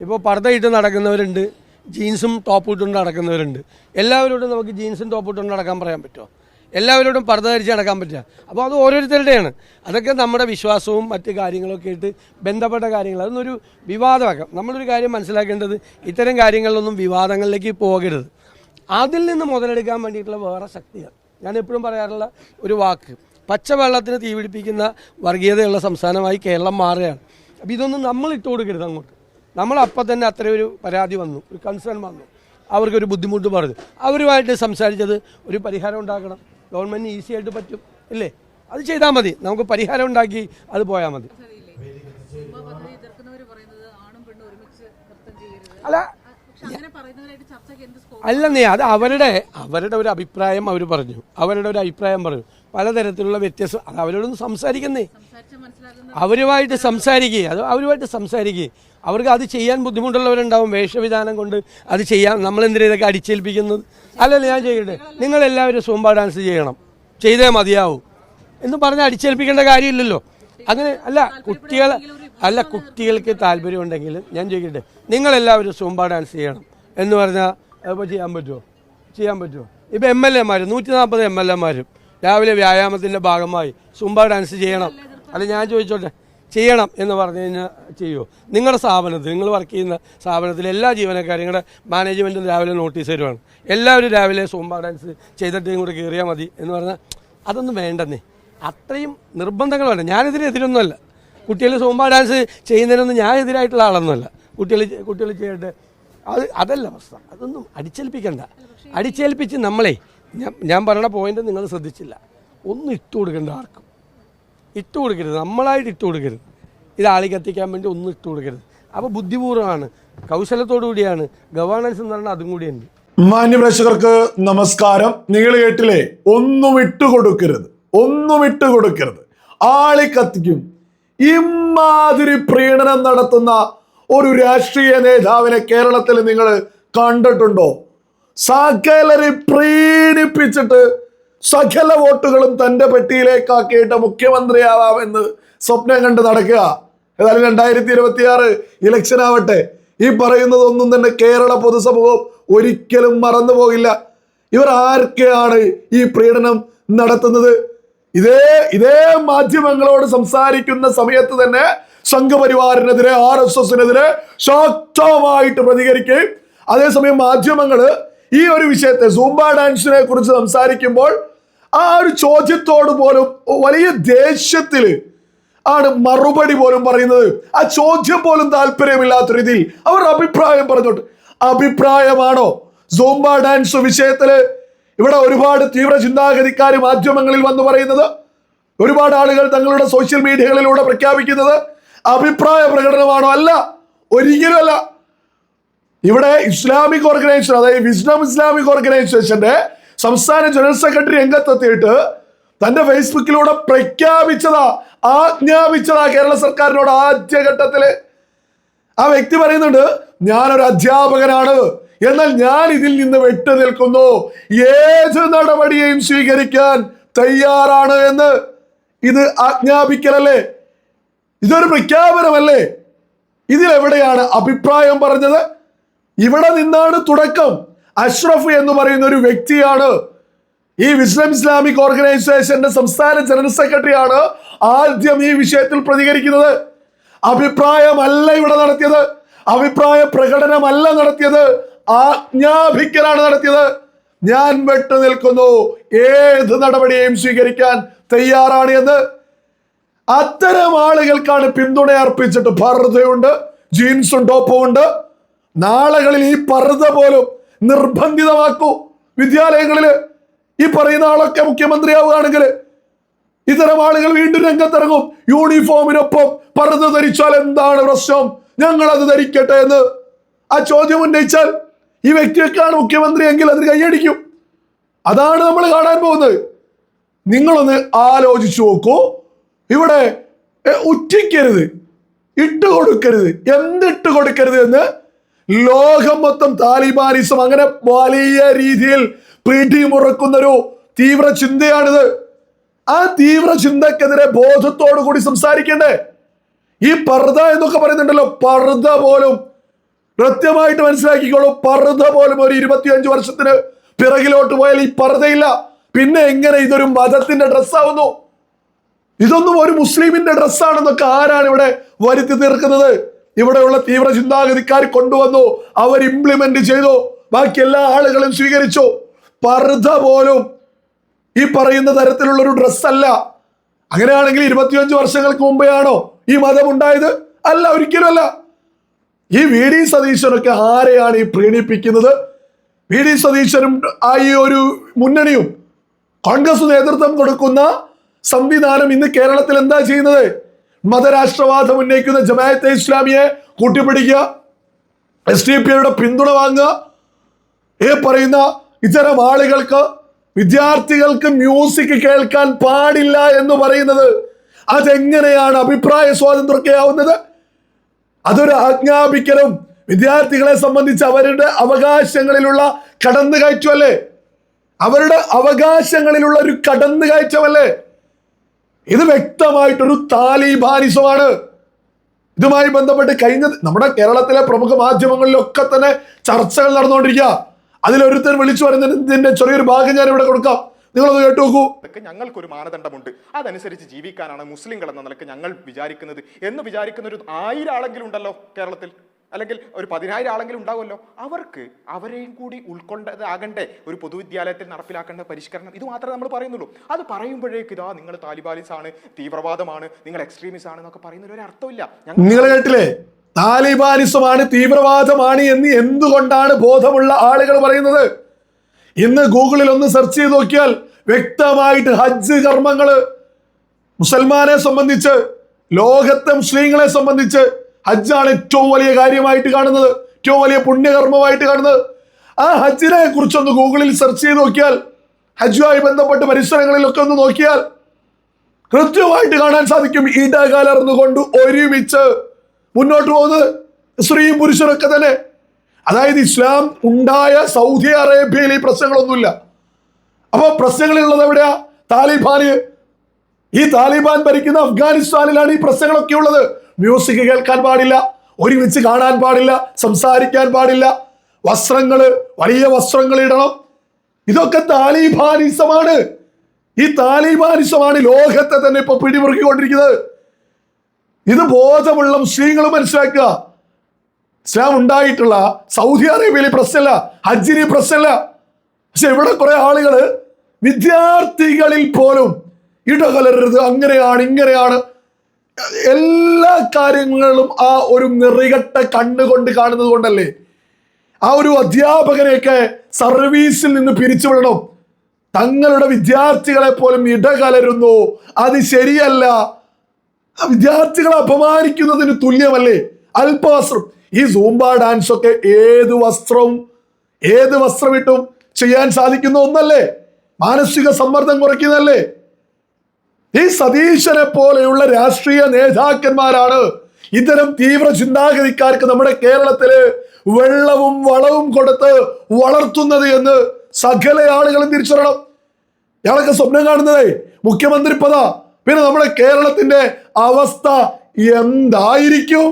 ഇപ്പോൾ പർദ്ദയിട്ട് നടക്കുന്നവരുണ്ട് ജീൻസും ടോപ്പ് ഇട്ടുകൊണ്ട് നടക്കുന്നവരുണ്ട്. എല്ലാവരോടും നമുക്ക് ജീൻസും ടോപ്പ് ഇട്ടുകൊണ്ട് നടക്കാൻ പറയാൻ പറ്റുമോ? എല്ലാവരോടും പർദ്ദ ധരിച്ച് നടക്കാൻ പറ്റുക. അപ്പോൾ അത് ഓരോരുത്തരുടെയാണ്. അതൊക്കെ നമ്മുടെ വിശ്വാസവും മറ്റു കാര്യങ്ങളൊക്കെ ആയിട്ട് ബന്ധപ്പെട്ട കാര്യങ്ങൾ അതൊന്നൊരു വിവാദമാക്കാം. നമ്മളൊരു കാര്യം മനസ്സിലാക്കേണ്ടത് ഇത്തരം കാര്യങ്ങളിലൊന്നും വിവാദങ്ങളിലേക്ക് പോകരുത്. അതിൽ നിന്ന് മുതലെടുക്കാൻ വേണ്ടിയിട്ടുള്ള വേറെ ശക്തിയാണ്. ഞാൻ എപ്പോഴും പറയാറുള്ള ഒരു വാക്ക്. പച്ചവെള്ളത്തിന് തീപിടിപ്പിക്കുന്ന വർഗീയതയുള്ള സംസ്ഥാനമായി കേരളം മാറുകയാണ്. അപ്പോൾ ഇതൊന്നും നമ്മൾ ഇട്ട് കൊടുക്കരുത് അങ്ങോട്ട്. നമ്മൾ അപ്പം തന്നെ അത്ര ഒരു പരാതി വന്നു ഒരു കൺസേൺ വന്നു. അവർക്കൊരു ബുദ്ധിമുട്ട് പറഞ്ഞു. അവരുമായിട്ട് സംസാരിച്ചത് ഒരു പരിഹാരം ഉണ്ടാക്കണം. ഗവൺമെന്റ് ഈസി ആയിട്ട് പറ്റും ഇല്ലേ? അത് ചെയ്താൽ മതി. നമുക്ക് പരിഹാരം ഉണ്ടാക്കി അത് പോയാൽ മതി. അല്ല സ്കോപ്പ് അല്ലെന്നേ അത് അവരുടെ അവരുടെ ഒരു അഭിപ്രായം അവർ പറഞ്ഞു. അവരുടെ ഒരു അഭിപ്രായം പറഞ്ഞു. പലതരത്തിലുള്ള വ്യത്യസ്ത അത് അവരോടൊന്ന് സംസാരിക്കുന്നേ. അവരുമായിട്ട് സംസാരിക്കുക അത് അവരുമായിട്ട് സംസാരിക്കുക അവർക്ക് അത് ചെയ്യാൻ ബുദ്ധിമുട്ടുള്ളവരുണ്ടാവും. വേഷവിധാനം കൊണ്ട് അത് ചെയ്യാൻ നമ്മളെന്തിനാ ഇതൊക്കെ അടിച്ചേൽപ്പിക്കുന്നത്? അല്ലല്ല ഞാൻ ചെയ്യട്ടെ. നിങ്ങളെല്ലാവരും സൂമ്പ ഡാൻസ് ചെയ്യണം. ചെയ്തേ മതിയാവും. എന്ന് പറഞ്ഞ് അടിച്ചേൽപ്പിക്കേണ്ട കാര്യമില്ലല്ലോ. അങ്ങനെ അല്ല കുട്ടികൾ അല്ല കുട്ടികൾക്ക് താല്പര്യമുണ്ടെങ്കിൽ ഞാൻ ചോദിക്കട്ടെ നിങ്ങളെല്ലാവരും സൂമ്പ ഡാൻസ് ചെയ്യണം എന്ന് പറഞ്ഞാൽ അതിപ്പോൾ ചെയ്യാൻ പറ്റുമോ ചെയ്യാൻ പറ്റുമോ ഇപ്പോൾ എം എൽ എമാർ നൂറ്റി നാൽപ്പത് എം എൽ എമാരും രാവിലെ വ്യായാമത്തിന്റെ ഭാഗമായി സുംബ ഡാൻസ് ചെയ്യണം. അല്ല ഞാൻ ചോദിച്ചോട്ടെ ചെയ്യണം എന്ന് പറഞ്ഞു കഴിഞ്ഞാൽ ചെയ്യുമോ നിങ്ങളുടെ സ്ഥാപനത്തിൽ നിങ്ങൾ വർക്ക് ചെയ്യുന്ന സ്ഥാപനത്തിൽ എല്ലാ ജീവനക്കാരും നിങ്ങളുടെ മാനേജ്മെന്റും രാവിലെ നോട്ടീസ് തരുവാണ്. എല്ലാവരും രാവിലെ സൂമ്പ ഡാൻസ് ചെയ്തിട്ട് ഇങ്ങോട്ട് കയറിയാൽ മതി എന്ന് പറഞ്ഞാൽ അതൊന്നും വേണ്ടെന്നേ. അത്രയും നിർബന്ധങ്ങൾ വേണ്ട ഞാനിതിന് എതിരൊന്നുമല്ല കുട്ടികൾ സോമ്പാ ഡാൻസ് ചെയ്യുന്നതിനൊന്നും ഞാൻ എതിരായിട്ടുള്ള ആളൊന്നുമല്ല. കുട്ടികൾ കുട്ടികൾ ചെയ്യട്ടെ അത് അതല്ല അവസ്ഥ. അതൊന്നും അടിച്ചേൽപ്പിക്കണ്ട. അടിച്ചേൽപ്പിച്ച് നമ്മളെ ഞാൻ ഞാൻ പറയണ പോയിന്റ് നിങ്ങൾ ശ്രദ്ധിച്ചില്ല. ഒന്നും ഇട്ട് കൊടുക്കേണ്ട ആർക്കും. ഇട്ട് കൊടുക്കരുത്. നമ്മളായിട്ട് ഇട്ട് കൊടുക്കരുത്. ഇത് ആളിക്ക് എത്തിക്കാൻ വേണ്ടി ഒന്നും ഇട്ട് കൊടുക്കരുത്. അപ്പോൾ ബുദ്ധിപൂർവമാണ്. കൗശലത്തോടു കൂടിയാണ്. ഗവേണൻസ് എന്ന് പറഞ്ഞാൽ അതും കൂടിയുണ്ട് മാന്യപ്രേക്ഷകർക്ക് നമസ്കാരം. നിങ്ങൾ കേട്ടില്ലേ? ഒന്നും ഇട്ടുകൊടുക്കരുത് ഒന്നും ഇട്ടുകൊടുക്കരുത് ആളെ കത്തിക്കും. ഇമാതിരി പ്രീണനം നടത്തുന്ന ഒരു രാഷ്ട്രീയ നേതാവിനെ കേരളത്തിൽ നിങ്ങൾ കണ്ടിട്ടുണ്ടോ? സകലരെ പ്രീണിപ്പിച്ചിട്ട് സകല വോട്ടുകളും തന്റെ പെട്ടിയിലേക്കാക്കിയിട്ട് മുഖ്യമന്ത്രിയാവാമെന്ന് സ്വപ്നം കണ്ട് നടക്കുക. ഏതായാലും രണ്ടായിരത്തി ഇരുപത്തി ആറ് ഇലക്ഷൻ ആവട്ടെ. ഈ പറയുന്നതൊന്നും തന്നെ കേരള പൊതുസമൂഹം ഒരിക്കലും മറന്നു പോകില്ല ഇവർ ആർക്കെയാണ് ഈ പ്രീണനം നടത്തുന്നത്? ഇതേ ഇതേ മാധ്യമങ്ങളോട് സംസാരിക്കുന്ന സമയത്ത് തന്നെ സംഘപരിവാറിനെതിരെ ആർ എസ് എസിനെതിരെ ശക്തമായിട്ട് പ്രതികരിക്കുകയും അതേസമയം മാധ്യമങ്ങൾ ഈ ഒരു വിഷയത്തെ സൂംബ ഡാൻസിനെ കുറിച്ച് സംസാരിക്കുമ്പോൾ ആ ഒരു ചോദ്യത്തോട് പോലും വലിയ ദേഷ്യത്തിൽ ആണ് മറുപടി പോലും പറയുന്നത്. ആ ചോദ്യം പോലും താല്പര്യമില്ലാത്ത രീതിയിൽ അവർ അഭിപ്രായം പറഞ്ഞോട്ട്. അഭിപ്രായമാണോ സൂംബ ഡാൻസ് വിഷയത്തിൽ ഇവിടെ ഒരുപാട് തീവ്ര ചിന്താഗതിക്കാർ മാധ്യമങ്ങളിൽ വന്നു പറയുന്നത് ഒരുപാട് ആളുകൾ തങ്ങളുടെ സോഷ്യൽ മീഡിയകളിലൂടെ പ്രഖ്യാപിക്കുന്നത് അഭിപ്രായ പ്രകടനമാണോ അല്ല ഒരിക്കലുമല്ല ഇവിടെ ഇസ്ലാമിക് ഓർഗനൈസേഷൻ അതായത് വിസ്ഡം ഇസ്ലാമിക് ഓർഗനൈസേഷന്റെ സംസ്ഥാന ജനറൽ സെക്രട്ടറി രംഗത്തെത്തിയിട്ട് തന്റെ ഫേസ്ബുക്കിലൂടെ പ്രഖ്യാപിച്ചതാ ആജ്ഞാപിച്ചതാ കേരള സർക്കാരിനോട് ആദ്യഘട്ടത്തിൽ. ആ വ്യക്തി പറയുന്നുണ്ട് ഞാനൊരു അധ്യാപകനാണ് എന്നാൽ ഞാൻ ഇതിൽ നിന്ന് വിട്ടു നിൽക്കുന്നു. ഏത് നടപടിയെയും സ്വീകരിക്കാൻ തയ്യാറാണ് എന്ന് ഇത് ആജ്ഞാപിക്കലല്ലേ? ഇതൊരു പ്രഖ്യാപനമല്ലേ? ഇതിലെവിടെയാണ് അഭിപ്രായം പറഞ്ഞത്? ഇവിടെ നിന്നാണ് തുടക്കം. അഷ്റഫ് എന്ന് പറയുന്ന ഒരു വ്യക്തിയാണ്. ഈ വിസ്ലം ഇസ്ലാമിക് ഓർഗനൈസേഷന്റെ സംസ്ഥാന ജനറൽ സെക്രട്ടറിയാണ് ആദ്യം ഈ വിഷയത്തിൽ പ്രതികരിക്കുന്നത്. അഭിപ്രായമല്ല ഇവിടെ നടത്തിയത്. അഭിപ്രായ പ്രകടനമല്ല നടത്തിയത്. ആജ്ഞാപിക്കലാണ് നടത്തിയത്. ഞാൻ വെട്ടു നിൽക്കുന്നു. ഏത് നടപടിയെയും സ്വീകരിക്കാൻ തയ്യാറാണ് എന്ന് അത്തരം ആളുകൾക്കാണ് പിന്തുണ അർപ്പിച്ചിട്ട് പർദ്ദയുണ്ട് ജീൻസും ടോപ്പും ഉണ്ട്. നാളുകളിൽ ഈ പർദ്ദ പോലും നിർബന്ധിതമാക്കൂ. വിദ്യാലയങ്ങളിൽ ഈ പറയുന്ന ആളൊക്കെ മുഖ്യമന്ത്രിയാവുകയാണെങ്കിൽ ഇത്തരം ആളുകൾ വീണ്ടും രംഗത്തിറങ്ങും. യൂണിഫോമിനൊപ്പം പർദ്ദ ധരിച്ചാൽ എന്താണ് പ്രശ്നം? ഞങ്ങൾ അത് ധരിക്കട്ടെ എന്ന് ആ ചോദ്യം ഉന്നയിച്ചാൽ ഈ വ്യക്തിയൊക്കെയാണ് മുഖ്യമന്ത്രി എങ്കിൽ അതിന് കൈയടിക്കും അതാണ് നമ്മൾ കാണാൻ പോകുന്നത്. നിങ്ങളൊന്ന് ആലോചിച്ചു നോക്കൂ. ഇവിടെ ഉറ്റിക്കരുത്. ഇട്ട് കൊടുക്കരുത്. എന്തിട്ട് കൊടുക്കരുത് എന്ന് ലോകം മൊത്തം താലിബാനിസം അങ്ങനെ വലിയ രീതിയിൽ പിടിമുറക്കുന്ന ഒരു തീവ്ര ചിന്തയാണിത്. ആ തീവ്ര ചിന്തക്കെതിരെ ബോധത്തോടു കൂടി സംസാരിക്കണ്ടേ? ഈ പർദ്ദ എന്നൊക്കെ പറയുന്നുണ്ടല്ലോ പർദ്ദ പോലും. കൃത്യമായിട്ട് മനസ്സിലാക്കിക്കോളൂ പർദ്ധ പോലും ഒരു ഇരുപത്തിയഞ്ച് വർഷത്തിന് പിറകിലോട്ട് പോയാൽ ഈ പർദ്ധയില്ല പിന്നെ എങ്ങനെ ഇതൊരു മതത്തിന്റെ ഡ്രസ്സാവുന്നു? ഇതൊന്നും ഒരു മുസ്ലിമിന്റെ ഡ്രസ്സാണെന്നൊക്കെ ആരാണ് ഇവിടെ വരുത്തി തീർക്കുന്നത്? ഇവിടെയുള്ള തീവ്ര ചിന്താഗതിക്കാർ കൊണ്ടുവന്നു അവർ ഇംപ്ലിമെന്റ് ചെയ്തു ബാക്കി എല്ലാ ആളുകളും സ്വീകരിച്ചു. പർദ്ധ പോലും ഈ പറയുന്ന തരത്തിലുള്ള ഒരു ഡ്രസ്സല്ല. അങ്ങനെയാണെങ്കിൽ ഇരുപത്തിയഞ്ച് വർഷങ്ങൾക്ക് മുമ്പേ ആണോ ഈ മതം ഉണ്ടായത് അല്ല ഒരിക്കലും അല്ല ഈ വി ഡി സതീശനൊക്കെ ആരെയാണ് ഈ പ്രീണിപ്പിക്കുന്നത്? വി ഡി സതീശനും ആ ഈ ഒരു മുന്നണിയും കോൺഗ്രസ് നേതൃത്വം കൊടുക്കുന്ന സംവിധാനം ഇന്ന് കേരളത്തിൽ എന്താ ചെയ്യുന്നത്? മതരാഷ്ട്രവാദം ഉന്നയിക്കുന്ന ജമായത്തെ ഇസ്ലാമിയെ കൂട്ടിപ്പിടിക്കുക എസ് ഡി പി യുടെ പിന്തുണ വാങ്ങുക ഈ പറയുന്ന ഇത്തരം ആളുകൾക്ക് വിദ്യാർത്ഥികൾക്ക് മ്യൂസിക് കേൾക്കാൻ പാടില്ല എന്ന് പറയുന്നത് അതെങ്ങനെയാണ് അഭിപ്രായ സ്വാതന്ത്ര്യമൊക്കെ ആവുന്നത് അതൊരു ആജ്ഞാപിക്കലും. വിദ്യാർത്ഥികളെ സംബന്ധിച്ച് അവരുടെ അവകാശങ്ങളിലുള്ള കടന്നുകയറ്റമല്ലേ? അവരുടെ അവകാശങ്ങളിലുള്ള ഒരു കടന്നുകയറ്റമല്ലേ? ഇത് വ്യക്തമായിട്ടൊരു താലിബാനിസമാണ്. ഇതുമായി ബന്ധപ്പെട്ട് കഴിഞ്ഞ നമ്മുടെ കേരളത്തിലെ പ്രമുഖ മാധ്യമങ്ങളിലൊക്കെ തന്നെ ചർച്ചകൾ നടന്നുകൊണ്ടിരിക്കുക. അതിലൊരുത്തൻ വിളിച്ചു പറയുന്നതിന്റെ ചെറിയൊരു ഭാഗം ഞാൻ ഇവിടെ കൊടുക്കാം. നിങ്ങളത് കേട്ടു നോക്കൂ അതൊക്കെ ഞങ്ങൾക്കൊരു മാനദണ്ഡമുണ്ട്. അതനുസരിച്ച് ജീവിക്കാനാണ് മുസ്ലിങ്ങൾ എന്ന നിലയ്ക്ക് ഞങ്ങൾ വിചാരിക്കുന്നത്. എന്ന് വിചാരിക്കുന്ന ഒരു ആയിരം ആളെങ്കിലും ഉണ്ടല്ലോ കേരളത്തിൽ. അല്ലെങ്കിൽ ഒരു പതിനായിരം ആളെങ്കിലും ഉണ്ടാവുമല്ലോ. അവർക്ക് അവരെയും കൂടി ഉൾക്കൊണ്ടതാകണ്ടേ ഒരു പൊതുവിദ്യാലയത്തിൽ നടപ്പിലാക്കേണ്ട പരിഷ്കരണം. ഇത് മാത്രമേ നമ്മൾ പറയുന്നുള്ളൂ. അത് പറയുമ്പോഴേക്ക് ഇതാ നിങ്ങൾ താലിബാലിസ് ആണ് തീവ്രവാദമാണ് നിങ്ങൾ എക്സ്ട്രീമിസ് ആണ് എന്നൊക്കെ പറയുന്നതിൽ ഒരു അർത്ഥമില്ല. നിങ്ങൾ കേട്ടില്ലേ? താലിബാലിസമാണ് തീവ്രവാദമാണ് എന്ന് എന്തുകൊണ്ടാണ് ബോധമുള്ള ആളുകൾ പറയുന്നത്? ഇന്ന് ഗൂഗിളിൽ ഒന്ന് സെർച്ച് ചെയ്ത് നോക്കിയാൽ വ്യക്തമായിട്ട് ഹജ്ജ് കർമ്മങ്ങൾ മുസൽമാനെ സംബന്ധിച്ച് ലോകത്തെ മുസ്ലിങ്ങളെ സംബന്ധിച്ച് ഹജ്ജാണ് ഏറ്റവും വലിയ കാര്യമായിട്ട് കാണുന്നത് ഏറ്റവും വലിയ പുണ്യകർമ്മമായിട്ട് കാണുന്നത്. ആ ഹജ്ജിനെ കുറിച്ചൊന്ന് ഗൂഗിളിൽ സെർച്ച് ചെയ്ത് നോക്കിയാൽ ഹജ്ജുമായി ബന്ധപ്പെട്ട് പരിസരങ്ങളിലൊക്കെ ഒന്ന് നോക്കിയാൽ കൃത്യമായിട്ട് കാണാൻ സാധിക്കും. ഇടകലർന്നുകൊണ്ട് ഒരുമിച്ച് മുന്നോട്ട് പോകുന്നത് സ്ത്രീയും പുരുഷനൊക്കെ തന്നെ അതായത് ഇസ്ലാം ഉണ്ടായ സൗദി അറേബ്യയിൽ ഈ പ്രശ്നങ്ങളൊന്നുമില്ല. അപ്പൊ പ്രശ്നങ്ങളുള്ളത് എവിടെയാ? താലിബാന്. ഈ താലിബാൻ ഭരിക്കുന്ന അഫ്ഗാനിസ്ഥാനിലാണ് ഈ പ്രശ്നങ്ങളൊക്കെ ഉള്ളത്. മ്യൂസിക് കേൾക്കാൻ പാടില്ല ഒരുമിച്ച് കാണാൻ പാടില്ല സംസാരിക്കാൻ പാടില്ല. വസ്ത്രങ്ങൾ വലിയ വസ്ത്രങ്ങൾ ഇടണം. ഇതൊക്കെ താലിബാനിസമാണ്. ഈ താലിബാനിസമാണ് ലോകത്തെ തന്നെ ഇപ്പൊ പിടിമുറുക്കിക്കൊണ്ടിരിക്കുന്നത്. ഇത് ബോധമുള്ള മുസ്ലിങ്ങൾ മനസ്സിലാക്കുക. ഇസ്ലാം ഉണ്ടായിട്ടുള്ള സൗദി അറേബ്യയിലെ പ്രശ്നമല്ല ഹജ്ജിനെ പ്രശ്നമല്ല. പക്ഷെ ഇവിടെ കുറെ ആളുകൾ വിദ്യാർത്ഥികളിൽ പോലും ഇടകലരരുത് അങ്ങനെയാണ് ഇങ്ങനെയാണ്. എല്ലാ കാര്യങ്ങളും ആ ഒരു നിറികട്ട കണ്ണുകൊണ്ട് കാണുന്നത് കൊണ്ടല്ലേ? ആ ഒരു അധ്യാപകനെയൊക്കെ സർവീസിൽ നിന്ന് പിരിച്ചുവിടണം തങ്ങളുടെ വിദ്യാർത്ഥികളെ പോലും ഇടകലരുന്നു. അത് ശരിയല്ല. വിദ്യാർത്ഥികളെ അപമാനിക്കുന്നതിന് തുല്യമല്ലേ? അല്പവസ്ത്രം ഈ സൂംബ ഡാൻസ് ഒക്കെ ഏത് വസ്ത്രവും ഏത് വസ്ത്രമിട്ടും ചെയ്യാൻ സാധിക്കുന്ന ഒന്നല്ലേ? മാനസിക സമ്മർദ്ദം കുറയ്ക്കുന്നല്ലേ ഈ സതീശനെ പോലെയുള്ള രാഷ്ട്രീയ നേതാക്കന്മാരാണ് ഇത്തരം തീവ്ര ചിന്താഗതിക്കാർക്ക് നമ്മുടെ കേരളത്തിൽ വെള്ളവും വളവും കൊടുത്ത് വളർത്തുന്നത് എന്ന് സകല ആളുകളും തിരിച്ചറിയണം. ഇയാളൊക്കെ സ്വപ്നം കാണുന്നതേ മുഖ്യമന്ത്രി പദ പിന്നെ നമ്മുടെ കേരളത്തിന്റെ അവസ്ഥ എന്തായിരിക്കും?